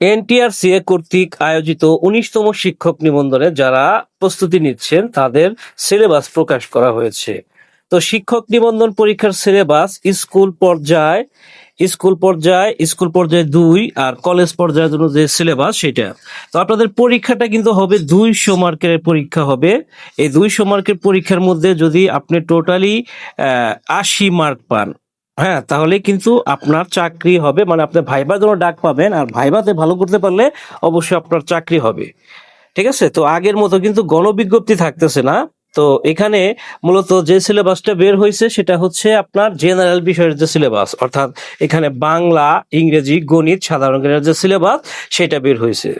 NTRCA কর্তৃক আয়োজিত উনিশতম শিক্ষক নিবন্ধনে যারা প্রস্তুতি নিচ্ছেন, তাদের সিলেবাস প্রকাশ করা হয়েছে। তো শিক্ষক নিবন্ধন পরীক্ষার সিলেবাস স্কুল পর্যায় স্কুল পর্যায়, স্কুল পর্যায়ে দুই আর কলেজ পর্যায়ের জন্য যে সিলেবাস সেটা। তো আপনাদের পরীক্ষাটা কিন্তু হবে দুইশো মার্কের পরীক্ষা হবে। এই দুইশো মার্কের পরীক্ষার মধ্যে যদি আপনি টোটালি আশি মার্ক পান হ্যাঁ তাহলে কিন্তু আপনার চাকরি হবে মানে আপনি ভাইবার জন্য ডাক পাবেন, আর ভাইবাতে ভালো করতে পারলে অবশ্যই আপনার চাকরি হবে। ঠিক আছে? তো আগের মতো কিন্তু গণবিজ্ঞপ্তি থাকতেছে না। তো এখানে মূলত যে সিলেবাসটা বের হয়েছে, সেটা হচ্ছে আপনার জেনারেল বিষয়ের যে সিলেবাস, অর্থাৎ এখানে বাংলা, ইংরেজি, গণিত, সাধারণ জ্ঞানের যে সিলেবাস, সেটা বের হয়েছে।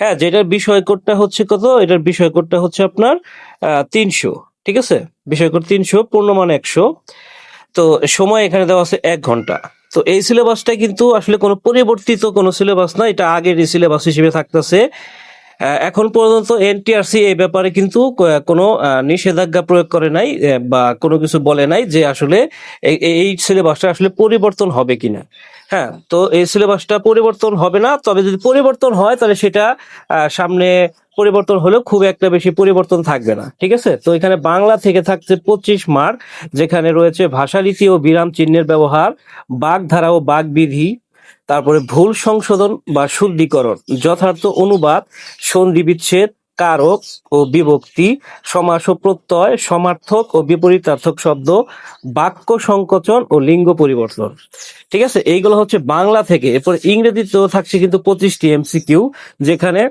হ্যাঁ যেটার বিষয় কোডটা হচ্ছে কত? এটার বিষয় কোডটা হচ্ছে আপনার তিনশো। ঠিক আছে? বিষয় কোড তিনশো, পূর্ণমান একশো। তো সময় এখানে দেওয়া আছে এক ঘণ্টা। তো এই সিলেবাসটা কিন্তু আসলে কোনো পরিবর্তিত কোনো সিলেবাস না, এটা আগের সিলেবাস হিসেবে থাকতেছে। এখন পর্যন্ত এনটিআরসি এই ব্যাপারে কিন্তু কোনো নিষেধাজ্ঞা প্রয়োগ করে নাই বা কোনো কিছু বলে নাই যে আসলে এই সিলেবাসটা আসলে পরিবর্তন হবে কিনা। হ্যাঁ তো এই সিলেবাসটা পরিবর্তন হবে না, তবে যদি পরিবর্তন হয় তাহলে সেটা সামনে পরিবর্তন হলেও খুব একটা বেশি পরিবর্তন থাকবে না, ঠিক আছে? তো এখানে বাংলা থেকে থাকছে পঁচিশ মার্ক, যেখানে রয়েছে ভাষারীতি ও বিরাম চিহ্নের ব্যবহার, বাগধারা ও বাগবিধি, তারপরে ভুল সংশোধন বা শুদ্ধিকরণ, যথার্থ অনুবাদ সন্ধি বিচ্ছেদ কারক ও বিভক্তি, সমাস ও প্রত্যয়, সমার্থক ও বিপরীতার্থক শব্দ, বাক্য সংকোচন ও লিঙ্গ পরিবর্তন, ঠিক আছে? এইগুলো হচ্ছে বাংলা থেকে, এরপর ইংরেজিতেও থাকছে কিন্তু পঁচিশটি এমসিকিউ যেখানে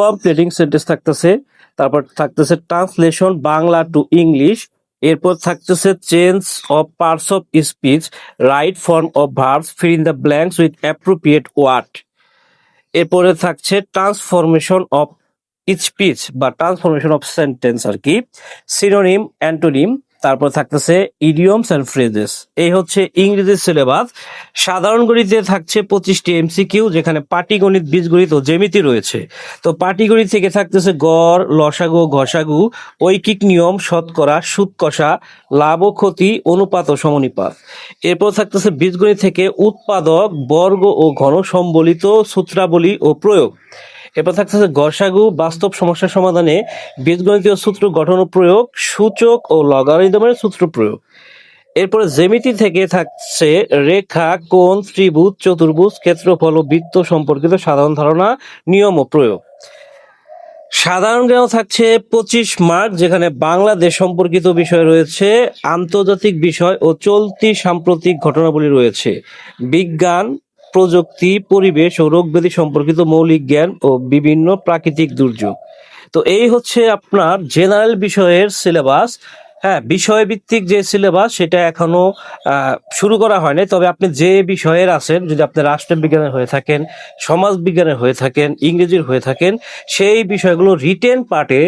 কমপ্লিটিং সেন্টেন্স থাকতেছে। তারপর থাকতেছে ট্রান্সলেশন বাংলা টু ইংলিশ। এরপর থাকতেছে change of parts of speech, right form of verbs, fill in the blanks with appropriate word. এরপরে থাকছে ট্রান্সফরমেশন অফ স্পিচ বা ট্রান্সফরমেশন অফ সেন্টেন্স আর কি। সিনোনিম, অ্যান্টোনিম তারপর থাকতেছে ইডিয়মস অ্যান্ড ফ্রেজেস এই হচ্ছে ইংরেজির সিলেবাস। সাধারণ গণিতে থাকছে পঁচিশটি এমসিকিউ যেখানে পাটিগণিত বীজগণিত ও জ্যামিতি রয়েছে। তো পাটিগণিত থেকে থাকতেছে গড়, লসাগু ঘষাগু ঐকিক নিয়ম, শতকরা সুদ কষা লাভ ও ক্ষতি, অনুপাত ও সমনিপাত। এরপর থাকতেছে বীজগণিত থেকে উৎপাদক, বর্গ ও ঘন সম্বলিত সূত্রাবলী ও প্রয়োগ। এরপর থাকতেছে গসাগু, বাস্তব সমস্যা সমাধানে বীজগণিতীয় সূত্র গঠন প্রয়োগ, সূচক ও লগারিদমের সূত্র প্রয়োগ। এরপরে জ্যামিতি থেকে থাকছে রেখা, কোণ, ত্রিভুজ, চতুর্ভুজ, ক্ষেত্রফল ও বৃত্ত সম্পর্কিত সাধারণ ধারণা, নিয়ম ও প্রয়োগ। সাধারণ জ্ঞান থাকছে পঁচিশ মার্ক, যেখানে বাংলাদেশ সম্পর্কিত বিষয় রয়েছে, আন্তর্জাতিক বিষয় ও চলতি সাম্প্রতিক ঘটনাবলী রয়েছে। বিজ্ঞান প্রযুক্তি, পরিবেশ ও রোগ ব্যাধি সম্পর্কিত মৌলিক জ্ঞান ও বিভিন্ন প্রাকৃতিক দুর্যোগ। তো এই হচ্ছে আপনার জেনারেল বিষয়ের সিলেবাস হ্যাঁ বিষয়ভিত্তিক যে সিলেবাস সেটা এখনও শুরু করা হয়নি। তবে আপনি যে বিষয়ের আছেন, যদি আপনি রাষ্ট্রবিজ্ঞানের হয়ে থাকেন সমাজ বিজ্ঞানের হয়ে থাকেন, ইংরেজির হয়ে থাকেন, সেই বিষয়গুলো রিটেন পার্টে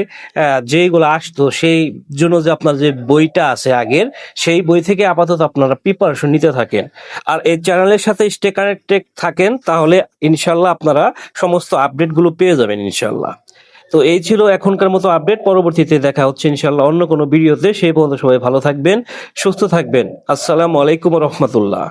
যেগুলো আসতো, সেই জন্য যে আপনার যে বইটা আছে আগের, সেই বই থেকে আপাতত আপনারা প্রিপারেশন নিতে থাকেন। আর এই চ্যানেলের সাথে স্টে কানেক্টেড থাকেন, তাহলে ইনশাল্লাহ আপনারা সমস্ত আপডেটগুলো পেয়ে যাবেন ইনশাল্লাহ। তো এই ছিল এখনকার মতো আপডেট পরবর্তীতে দেখা হচ্ছে ইনশাল্লাহ অন্য কোনো ভিডিওতে। সেই পর্যন্ত সবাই ভালো থাকবেন, সুস্থ থাকবেন। আসসালামু আলাইকুম রহমতুল্লাহ।